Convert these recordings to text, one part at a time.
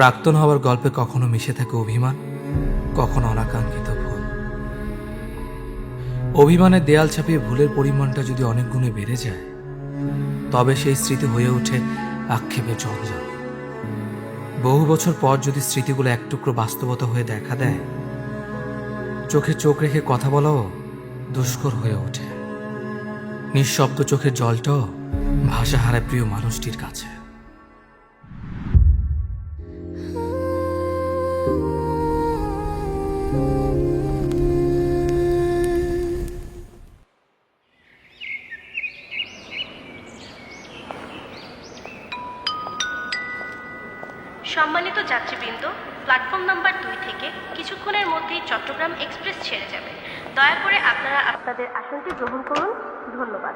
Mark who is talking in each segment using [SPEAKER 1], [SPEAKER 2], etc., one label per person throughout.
[SPEAKER 1] প্রাক্তন হওয়ার গল্পে কখনো মিশে থাকে অভিমান, কখনো অনাকাঙ্ক্ষিত ভুল। অভিমানের দেয়াল ছাপিয়ে ভুলের পরিমাণটা যদি অনেক গুণে বেড়ে যায়, তবে সেই স্মৃতি হয়ে ওঠে আক্ষেপে জঞ্জাল বহু বছর পর যদি স্মৃতিগুলো এক টুকরো বাস্তবতা হয়ে দেখা দেয়, চোখে চোখ রেখে কথা বলাও দুষ্কর হয়ে ওঠে। নিঃশব্দ চোখের জলটাও ভাষা হারায় প্রিয় মানুষটির কাছে।
[SPEAKER 2] সম্মানিত যাত্রীবৃন্দ প্ল্যাটফর্ম নাম্বার দুই থেকে কিছুক্ষণের মধ্যেই চট্টগ্রাম এক্সপ্রেস ছেড়ে যাবে। দয়া করে আপনারা আপনাদের আসনটি গ্রহণ করুন। ধন্যবাদ।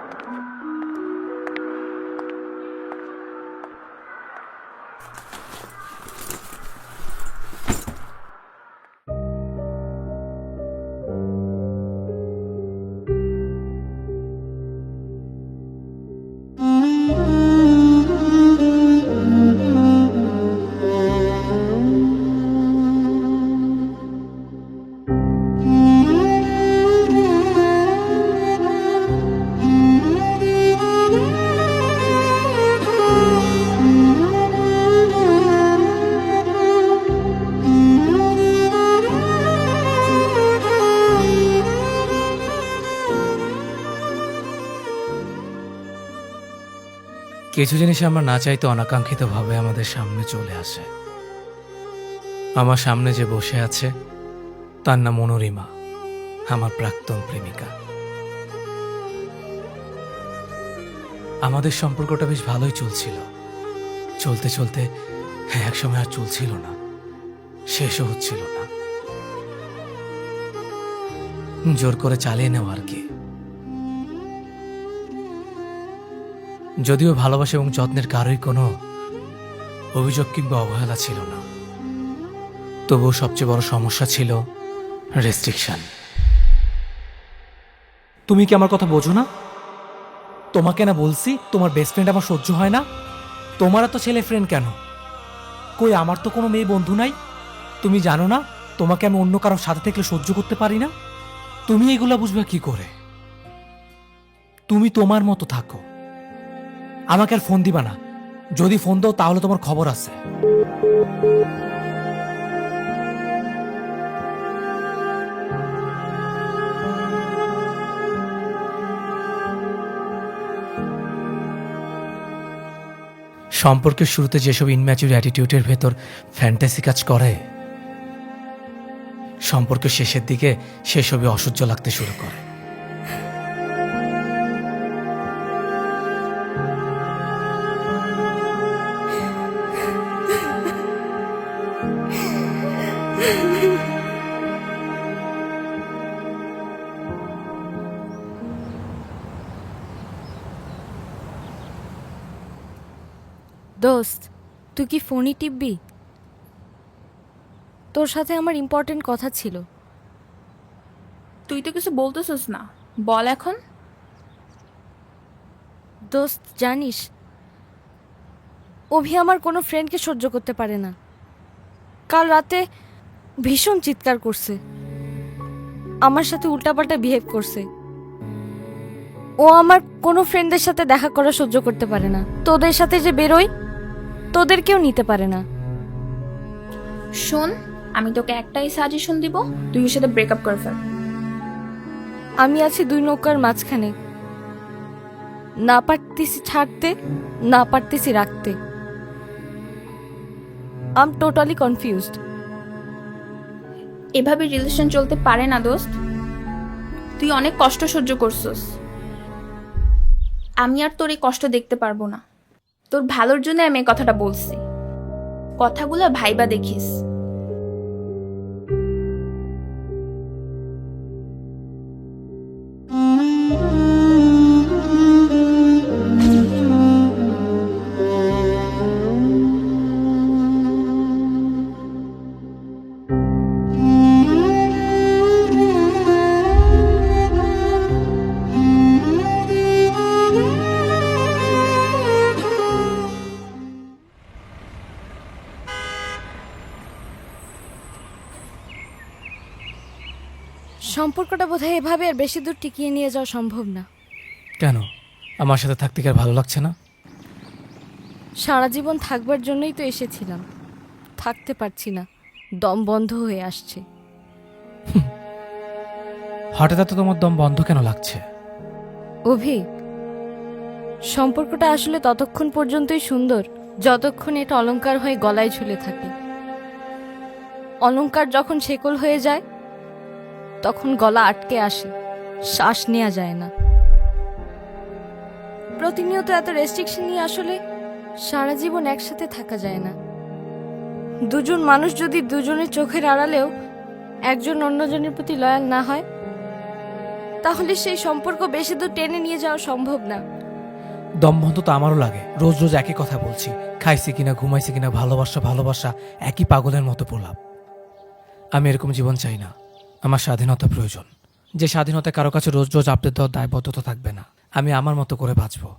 [SPEAKER 1] কিছু জিনিস আমরা না চাইতে অনাকাঙ্ক্ষিতভাবে আমাদের সামনে চলে আসে। আমার সামনে যে বসে আছে, তার নাম মনোরিমা আমার প্রাক্তন প্রেমিকা। আমাদের সম্পর্কটা বেশ ভালোই চলছিল। চলতে চলতে এক সময় আর চলছিল না। শেষও হচ্ছিল না। জোর করে চালিয়ে নেওয়া আর কি। যদিও ভালোবাসা এবং যত্নের কারোই কোনো অভিযোগ কিংবা অবহেলা ছিল না। তবুও সবচেয়ে বড় সমস্যা ছিল রেস্ট্রিকশন
[SPEAKER 3] তুমি কি আমার কথা বোঝো না? তোমাকে না বলছি, তোমার বেস্ট ফ্রেন্ড আমার সহ্য হয় না? তোমার তো ছেলে ফ্রেন্ড কেন? কই আমার তো কোনো মেয়ে বন্ধু নাই? তুমি জানো না, তোমাকে আমি অন্য কারোর সাথে থাকলে সহ্য করতে পারি না? তুমি এগুলো বুঝবে কি করে? তুমি তোমার মতো থাকো। আমাকে আর ফোন দিবা না। যদি ফোন দাও, তাহলে তোমার খবর আছে।
[SPEAKER 1] সম্পর্কের শুরুতে যেসব ইনম্যাচুর অ্যাটিটিউডের ভেতর ফ্যান্টাসি কাজ করে, সম্পর্কের শেষের দিকে সেসবই অসহ্য লাগতে শুরু করে।
[SPEAKER 4] তুই কি ফোনই টিপবি? তোর সাথে আমার ইম্পর্টেন্ট কথা ছিল।
[SPEAKER 5] তুই তো কিছু বলতেছিস না। বল এখন।
[SPEAKER 4] দোস্ত জানিস অভি আমার কোনো ফ্রেন্ডকে সহ্য করতে পারে না। কাল রাতে ভীষণ চিৎকার করছে। আমার সাথে উল্টাপাল্টা বিহেভ করছে। ও আমার কোনো ফ্রেন্ডদের সাথে দেখা করা সহ্য করতে পারে না। তোদের সাথে যে বেরোই তোদেরকেও নিতে পারে না।
[SPEAKER 5] শোন আমি তোকে একটাই সাজেশন দিব তুই ওর সাথে ব্রেকআপ করে ফেল।
[SPEAKER 4] আমি আছি দুই নৌকার মাঝখানে। না পারতেছি ছাড়তে না পারতেছি রাখতে। আম টোটালি কনফিউজড
[SPEAKER 5] এভাবে রিলেশন চলতে পারে না দোস্ত। তুই অনেক কষ্ট সহ্য করছস। আমি আর তোর এই কষ্ট দেখতে পারব না। তোর ভালোর জন্য আমি কথাটা বলছি। কথাগুলো ভাইবা দেখিস।
[SPEAKER 4] এভাবে আর বেশি দূর টিকিয়ে নিয়ে যাওয়া সম্ভব না।
[SPEAKER 1] কেন? আমার সাথে থাকতে কি আর ভালো লাগছে না?
[SPEAKER 4] সারা জীবন থাকবার জন্যই তো এসেছিলাম। থাকতে পারছি না। দম বন্ধ হয়ে আসছে।
[SPEAKER 1] হঠাৎ এত তোমার দম বন্ধ কেন লাগছে?
[SPEAKER 4] অভি সম্পর্কটা আসলে ততক্ষণ পর্যন্তই সুন্দর যতক্ষণ এটা অলংকার হয়ে গলায় ঝুলে থাকে। অলংকার যখন শেকল হয়ে যায় তখন গলা আটকে আসে। শ্বাস নেওয়া যায় না। প্রতিনিয়ত এত রেস্ট্রিকশন নিয়ে আসলে সারা জীবন একসাথে থাকা যায় না। দুজন মানুষ যদি দুজনের চোখের আড়ালেও একজন অন্যজনের প্রতি লয়াল না হয়, তাহলে সেই সম্পর্ক বেশি দূর টেনে নিয়ে যাওয়া সম্ভব না।
[SPEAKER 1] দম বন্ধ তো আমারও লাগে। রোজ রোজ একই কথা বলছি। খাইছি কিনা, ঘুমাইছি কিনা, ভালোবাসা ভালোবাসা, একই পাগলের মতো প্রলাপ। আমি এরকম জীবন চাই না। আমার স্বাধীনতা প্রয়োজন। যে স্বাধীনতা কারও কাছে রোজ রোজ আপডেট দেওয়ার দায়বদ্ধতা থাকবে না। আমি আমার মতো করে বাঁচবো।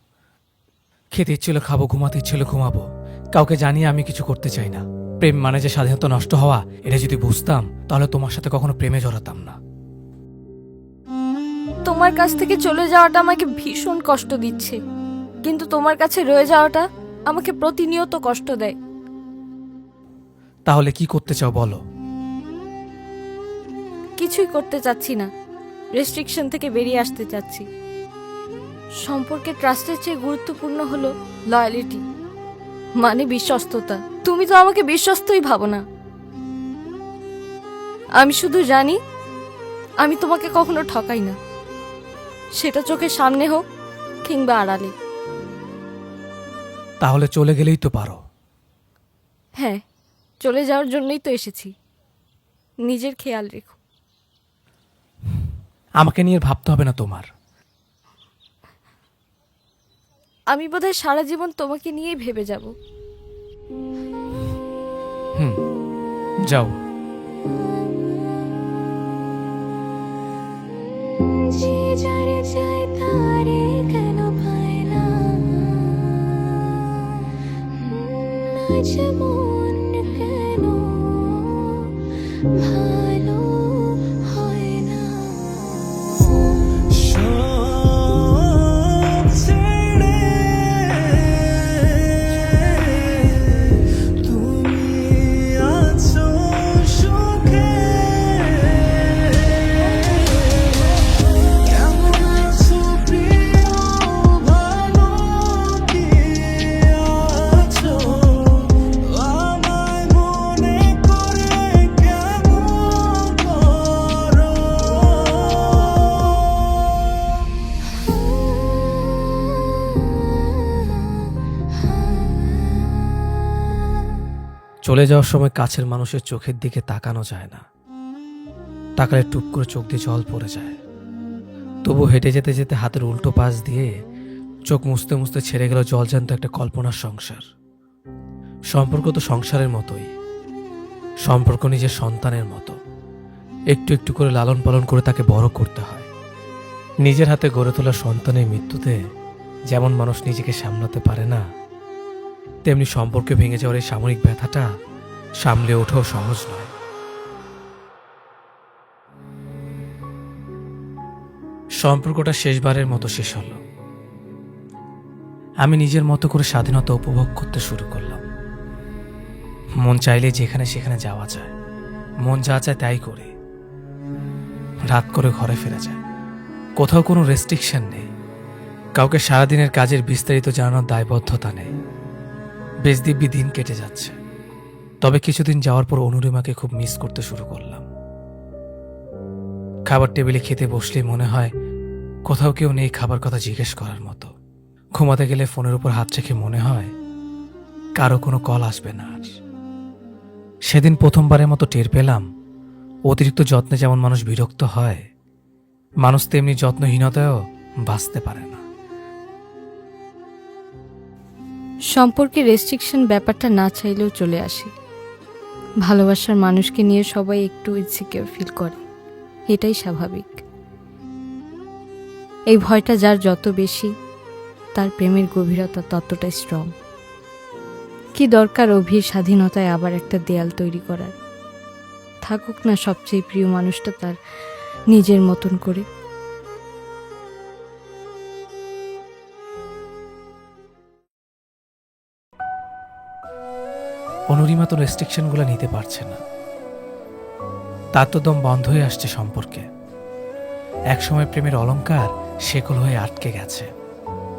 [SPEAKER 1] খেতে ইচ্ছিল খাব ঘুমাতে ইচ্ছিল ঘুমাবো। কাউকে জানিয়ে আমি কিছু করতে চাই না। প্রেম মানে যে স্বাধীনতা নষ্ট হওয়া এটা যদি বুঝতাম তাহলে তোমার সাথে কখনো প্রেমে জড়াতাম না।
[SPEAKER 4] তোমার কাছ থেকে চলে যাওয়াটা আমাকে ভীষণ কষ্ট দিচ্ছে। কিন্তু তোমার কাছে রয়ে যাওয়াটা আমাকে প্রতিনিয়ত কষ্ট দেয়।
[SPEAKER 1] তাহলে কি করতে চাও বলো?
[SPEAKER 4] কিছুই করতে চাচ্ছি না। রেস্ট্রিকশন থেকে বেরিয়ে আসতে চাচ্ছি। সম্পর্কে ট্রাস্টের চেয়ে গুরুত্বপূর্ণ হলো লয়ালিটি মানে বিশ্বস্ততা। তুমি তো আমাকে বিশ্বস্তই ভাবো না। আমি শুধু জানি আমি তোমাকে কখনো ঠকাই না। সেটা চোখের সামনে হোক কিংবা আড়ালে।
[SPEAKER 1] তাহলে চলে গেলেই তো পারো।
[SPEAKER 4] হ্যাঁ চলে যাওয়ার জন্যই তো এসেছি। নিজের খেয়াল রেখো।
[SPEAKER 1] আমাকে নিয়ে ভাবতে হবে না তোমার।
[SPEAKER 4] আমি বোধহয় সারা জীবন তোমাকে নিয়েই ভেবে যাব।
[SPEAKER 1] হুম যাও।
[SPEAKER 6] যে যারে চায় তারে কেন পায় না। আজ মন কেন ভালো
[SPEAKER 1] চলে যাওয়ার সময় কাছের মানুষের চোখের দিকে তাকানো যায় না। তাকালে টুপ করে চোখ দিয়ে জল পড়ে যায়। তবু হেঁটে যেতে যেতে হাতের উল্টো পাশ দিয়ে চোখ মুছতে মুছতে ছেড়ে গেল জল জলজান্ত একটা কল্পনার সংসার। সম্পর্ক তো সংসারের মতোই। সম্পর্ক নিজের সন্তানের মতো। একটু একটু করে লালন পালন করে তাকে বড় করতে হয়। নিজের হাতে গড়ে তোলা সন্তানের মৃত্যুতে যেমন মানুষ নিজেকে সামলাতে পারে না তেমনি সম্পর্কে ভেঙে যাওয়ার এই সাময়িক ব্যথাটা সামলে ওঠাও সহজ নয়। সম্পর্কটা শেষবারের মতো শেষ হলো। আমি নিজের মতো করে স্বাধীনতা উপভোগ করতে শুরু করলাম। মন চাইলে যেখানে সেখানে যাওয়া যায়। মন যা চায় তাই করে। রাত করে ঘরে ফেরা যায়। কোথাও কোনো রেস্ট্রিকশন নেই। কাউকে সারাদিনের কাজের বিস্তারিত জানানোর দায়বদ্ধতা নেই। বেশ দিব্যি দিন কেটে যাচ্ছে। তবে কিছুদিন যাওয়ার পর অনুরিমাকে খুব মিস করতে শুরু করলাম। খাবার টেবিলে খেতে বসলেই মনে হয় কোথাও কেউ নেই খাবার কথা জিজ্ঞেস করার মতো। ঘুমাতে গেলে ফোনের উপর হাত রেখে মনে হয় কারও কোনো কল আসবে না আর। সেদিন প্রথমবারের মতো টের পেলাম, অতিরিক্ত যত্নে যেমন মানুষ বিরক্ত হয়, মানুষ তেমনি যত্নহীনতায়ও বাঁচতে পারে না।
[SPEAKER 4] সম্পর্কে রেস্ট্রিকশন ব্যাপারটা না চাইলেও চলে আসে। ভালোবাসার মানুষকে নিয়ে সবাই একটু ইনসিকিউর ফিল করে। এটাই স্বাভাবিক। এই ভয়টা যার যত বেশি, তার প্রেমের গভীরতা ততটাই স্ট্রং কি দরকার অভির স্বাধীনতায় আবার একটা দেয়াল তৈরি করার? থাকুক না সবচেয়ে প্রিয় মানুষটা তার নিজের মতন করে।
[SPEAKER 1] অনুরিমা তো রেস্ট্রিকশনগুলো নিতে পারছে না। তার তো দম বন্ধ হয়ে আসছে সম্পর্কে। একসময় প্রেমের অলংকার শেকল হয়ে আটকে গেছে।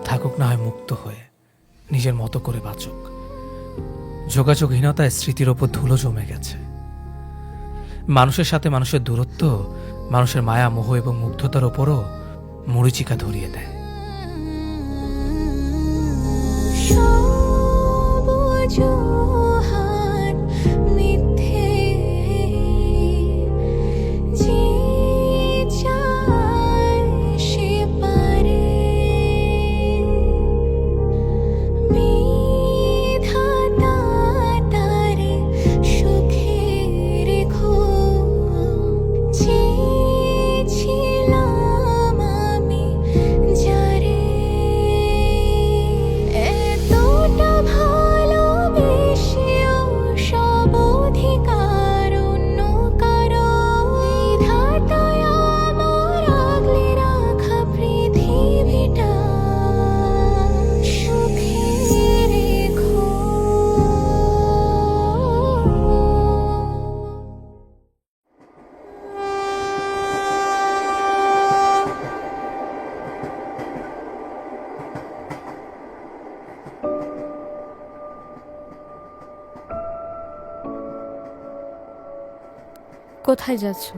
[SPEAKER 1] থাকুক না হয় মুক্ত হয়ে, নিজের মতো করে বাঁচুক। যোগাযোগহীনতায় স্মৃতির ওপর ধুলো জমে গেছে। মানুষের সাথে মানুষের দূরত্ব, মানুষের মায়া, মোহ এবং মুগ্ধতার ওপরও মরিচিকা ধরিয়ে দেয়।
[SPEAKER 4] কোথায় যাচ্ছ?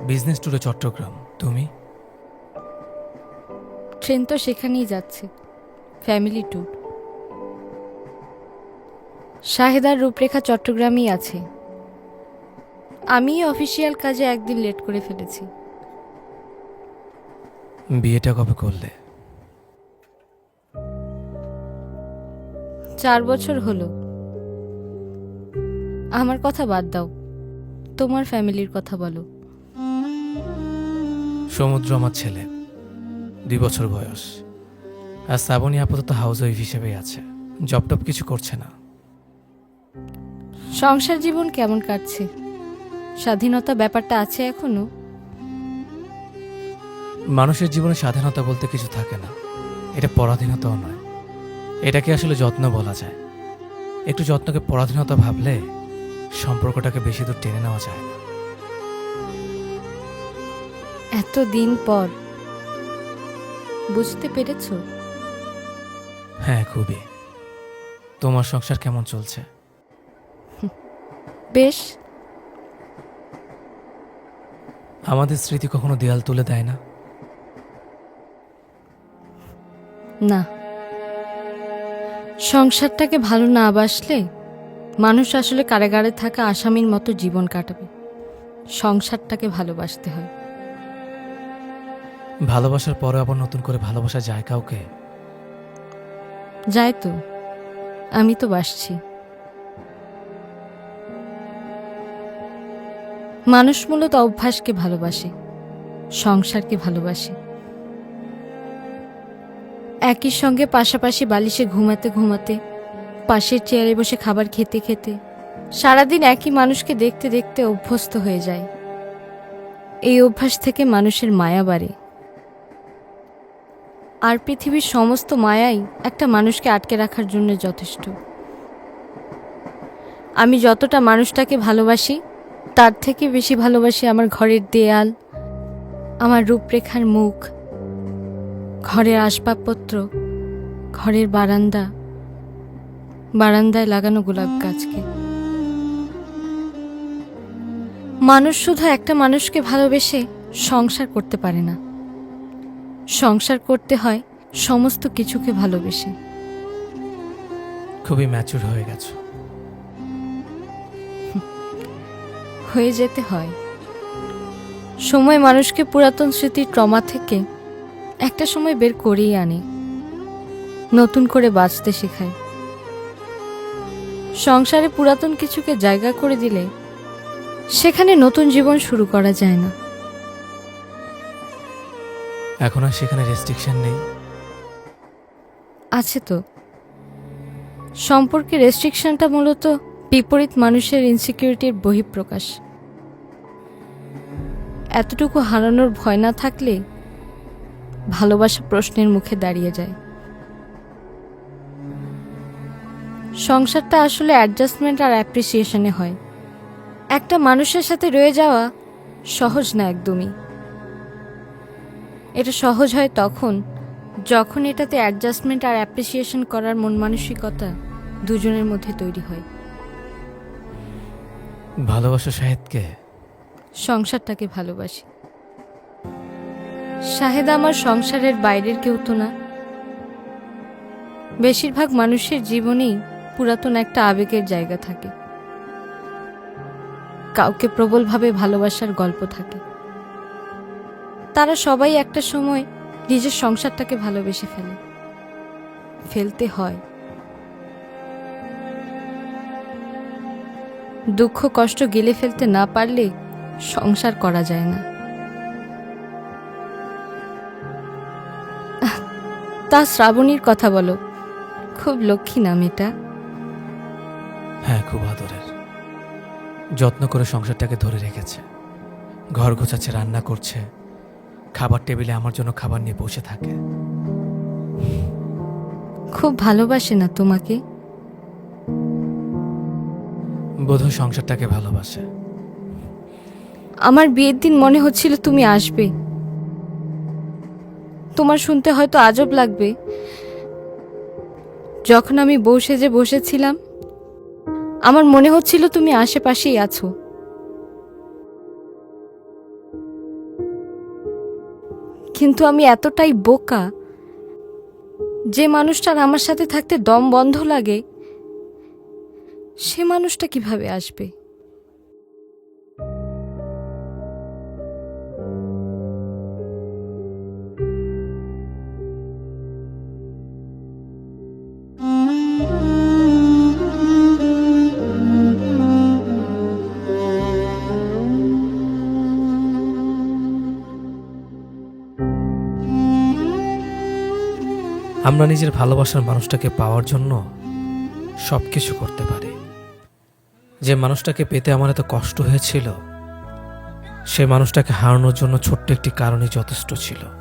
[SPEAKER 1] বিজনেস ট্যুরে চট্টগ্রাম। তুমি?
[SPEAKER 4] ট্রেন তো সেখানেই যাচ্ছে। ফ্যামিলি ট্যুর শাহেদার রূপরেখা চট্টগ্রামেই আছে। আমি অফিসিয়াল কাজে একদিন লেট করে ফেলেছি।
[SPEAKER 1] বিয়েটা কবে করলে?
[SPEAKER 4] চার বছর হলো। আমার কথা বাদ দাও। তোমার ফ্যামিলির কথা বলো।
[SPEAKER 1] সমুদ্র আমার ছেলে। দুই বছর বয়স। আর শ্রাবণী আপাতত হাউস ওয়াইফ হিসেবেই আছে। জব টপ কিছু করছে না।
[SPEAKER 4] সংসার জীবন কেমন কাটছে? স্বাধীনতা ব্যাপারটা আছে এখনও?
[SPEAKER 1] মানুষের জীবনে স্বাধীনতা বলতে কিছু থাকে না। এটা পরাধীনতাও নয়। এটাকে আসলে যত্ন বলা যায়। একটু যত্নকে পরাধীনতা ভাবলে সম্পর্কটাকে বেশি দূর টেনে নেওয়া যায় না।
[SPEAKER 4] এত দিন পর। বুঝতে পেরেছ?
[SPEAKER 1] হ্যাঁ খুবই। তোমার সংসার কেমন চলছে?
[SPEAKER 4] বেশ।
[SPEAKER 1] আমাদের স্মৃতি কখনো দেয়াল তুলে দেয় না?
[SPEAKER 4] না। সংসারটাকে ভালো না বাসলে মানুষ আসলে কারাগারে থাকা আসামির মতো জীবন কাটাবে। সংসারটাকে ভালোবাসতে হয়।
[SPEAKER 1] ভালোবাসার পরে আবার নতুন করে ভালোবাসা যায় কাউকে?
[SPEAKER 4] যায় তো। আমি তো বাসছি। মানুষ মূলত অভ্যাসকে ভালোবাসে সংসারকে ভালোবাসে। একই সঙ্গে পাশাপাশি বালিশে ঘুমাতে ঘুমাতে পাশের চেয়ারে বসে খাবার খেতে খেতে সারাদিন একই মানুষকে দেখতে দেখতে অভ্যস্ত হয়ে যায়। এই অভ্যাস থেকে মানুষের মায়া বাড়ে। আর পৃথিবীর সমস্ত মায়াই একটা মানুষকে আটকে রাখার জন্য যথেষ্ট। আমি যতটা মানুষটাকে ভালোবাসি, তার থেকে বেশি ভালোবাসি আমার ঘরের দেয়াল, আমার রূপরেখার মুখ, ঘরের আসবাবপত্র, ঘরের বারান্দা। বারান্দায় লাগানো গোলাপ গাছকে। মানুষ শুধু একটা মানুষকে ভালোবেসে সংসার করতে পারে না। সংসার করতে হয় সমস্ত কিছুকে ভালোবেসে।
[SPEAKER 1] খুবই ম্যাচুর হয়ে গেছো।
[SPEAKER 4] হয়ে যেতে হয়। সময় মানুষকে পুরাতন স্মৃতির ট্রমা থেকে একটা সময় বের করেই আনে। নতুন করে বাঁচতে শেখায়। সংসারে পুরাতন কিছুকে জায়গা করে দিলে সেখানে নতুন জীবন শুরু করা যায় না।
[SPEAKER 1] এখন আর সেখানে রেস্ট্রিকশন নেই।
[SPEAKER 4] আছে তো। সম্পর্কে রেস্ট্রিকশনটা মূলত বিপরীত মানুষের ইনসিকিউরিটির বহিঃপ্রকাশ। এতটুকু হারানোর ভয় না থাকলে ভালোবাসা প্রশ্নের মুখে দাঁড়িয়ে যায়। সংসারটা আসলে অ্যাডজাস্টমেন্ট আর অ্যাপ্রিসিয়েশনে হয়। একটা মানুষের সাথে রয়ে যাওয়া সহজ না একদমই। এটা সহজ হয় তখন যখন এটাতে অ্যাডজাস্টমেন্ট আর অ্যাপ্রিসিয়েশন করার মন মানসিকতা দুজনের মধ্যে তৈরি হয়।
[SPEAKER 1] ভালোবাসো শাহেদকে।
[SPEAKER 4] সংসারটাকে ভালোবাসি। শাহেদ আমার সংসারের বাইরের কেউ তো না। বেশিরভাগ মানুষের জীবনেই পুরাতন একটা আবেগের জায়গা থাকে। কাউকে প্রবলভাবে ভালোবাসার গল্প থাকে। তারা সবাই একটা সময় নিজের সংসারটাকে ভালোবেসে ফেলে। ফেলতে হয়। দুঃখ, কষ্ট গেলে ফেলতে না পারলে সংসার করা যায় না। তা শ্রাবণীর কথা বলো। খুব লক্ষ্মী নাম এটা।
[SPEAKER 1] হ্যাঁ খুব আদরের। যত্ন করে সংসারটাকে ধরে রেখেছে। ঘর গোছাচ্ছে রান্না করছে। খাবার টেবিলে আমার জন্য খাবার নিয়ে বসে থাকে।
[SPEAKER 4] খুব ভালোবাসে না তোমাকে?
[SPEAKER 1] বোধহয় সংসারটাকে ভালোবাসে।
[SPEAKER 4] আমার বিয়ের দিন মনে হচ্ছিল তুমি আসবে। তোমার শুনতে হয়তো আজব লাগবে। যখন আমি বউ সেজে বসেছিলাম আমার মনে হচ্ছিল তুমি আশেপাশেই আছো। কিন্তু আমি এতটাই বোকা যে মানুষটার আমার সাথে থাকতে দম বন্ধ লাগে, সে মানুষটা কীভাবে আসবে?
[SPEAKER 1] আমরা নিজের ভালোবাসার মানুষটাকে পাওয়ার জন্য সব কিছু করতে পারি। যে মানুষটাকে পেতে আমার এত কষ্ট হয়েছিল, সে মানুষটাকে হারানোর জন্য ছোট্ট একটি কারণই যথেষ্ট ছিল।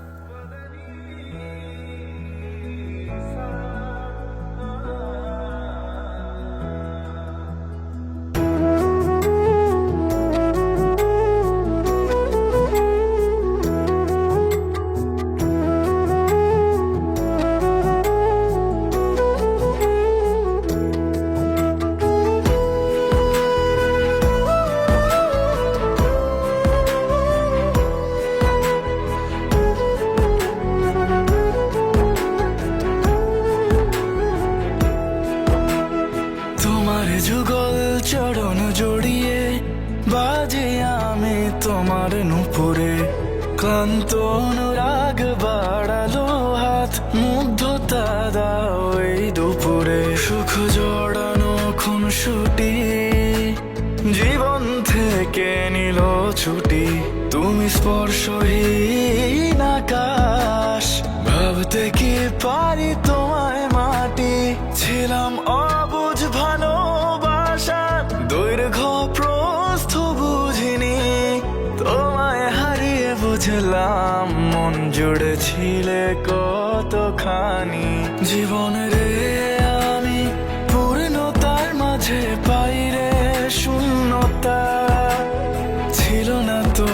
[SPEAKER 7] বুঝলাম, মন জুড়ে ছিলে কতখানি। জীবন রে, আমি পূর্ণতার মাঝে পাইরে শূন্যতা। ছিল না তো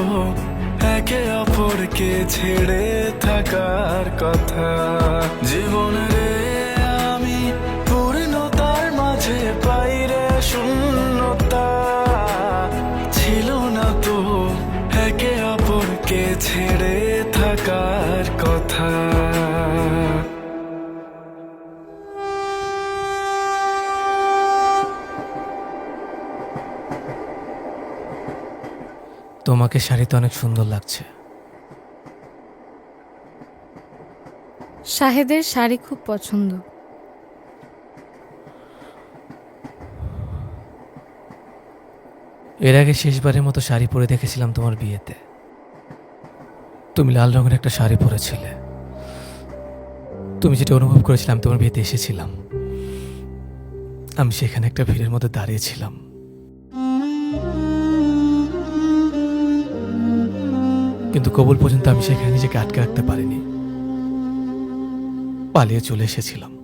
[SPEAKER 7] একে অপরকে ছেড়ে থাকার কথা। জীবন
[SPEAKER 1] তোমাকে শাড়িতে অনেক সুন্দর লাগছে।
[SPEAKER 4] শাহেদের শাড়ি খুব পছন্দ।
[SPEAKER 1] এর আগে শেষবারের মতো শাড়ি পরে দেখেছিলাম তোমার বিয়েতে। তুমি লাল রঙের একটা শাড়ি পরেছিলে। তুমি যেটা অনুভব করেছিলাম তোমার বিয়েতে এসেছিলাম। আমি সেখানে একটা ভিড়ের মধ্যে দাঁড়িয়েছিলাম।
[SPEAKER 8] কিন্তু কবল পর্যন্ত আমি সেখানে নিজেকে আটকে রাখতে পারিনি। পালিয়ে চলে এসেছিলাম।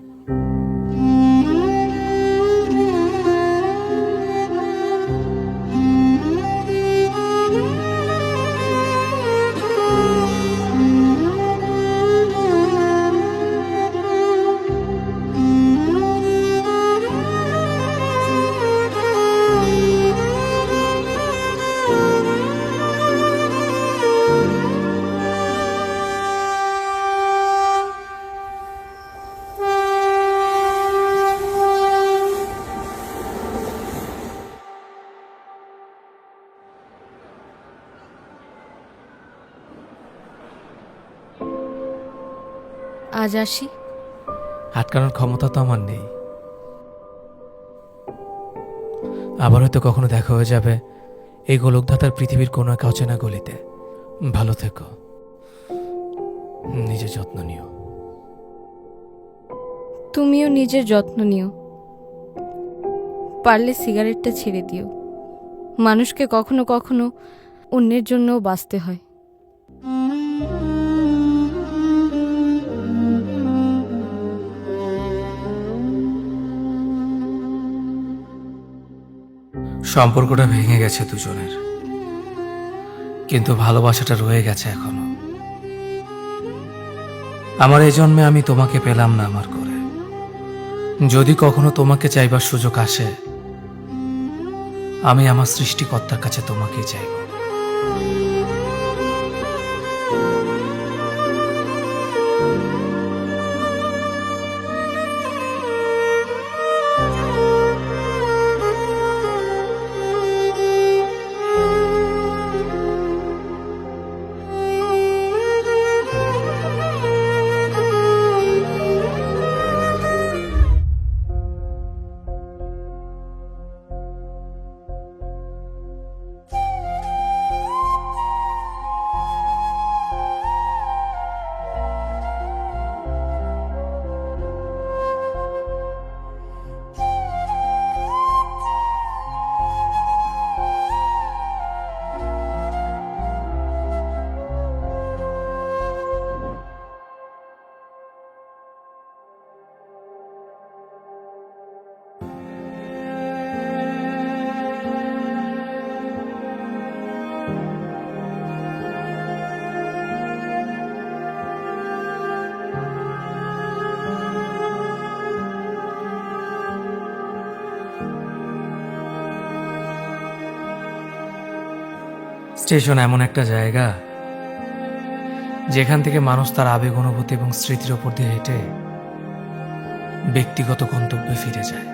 [SPEAKER 4] আজ আসি।
[SPEAKER 8] আটকানোর ক্ষমতা তো আমার নেই। আবার হয়তো কখনো দেখা হয়ে যাবে এই গোলকধাতার পৃথিবীর কোনো এক অচেনা গলিতে। ভালো থেকো। নিজের যত্ন নিও।
[SPEAKER 4] তুমিও নিজের যত্ন নিও। পারলে সিগারেটটা ছেড়ে দিও। মানুষকে কখনো কখনো অন্যের জন্যও বাঁচতে হয়।
[SPEAKER 1] সম্পর্কটা ভেঙে গেছে দুজনের। কিন্তু ভালোবাসাটা রয়ে গেছে এখনও। আমার এই জন্মে আমি তোমাকে পেলাম না আমার করে। যদি কখনো তোমাকে চাইবার সুযোগ আসে, আমি আমার সৃষ্টিকর্তার কাছে তোমাকেই চাইব। স্টেশন এমন একটা জায়গা যেখান থেকে মানুষ তার আবেগ, অনুভূতি এবং স্মৃতির ওপর দিয়ে হেঁটে ব্যক্তিগত গন্তব্যে ফিরে যায়।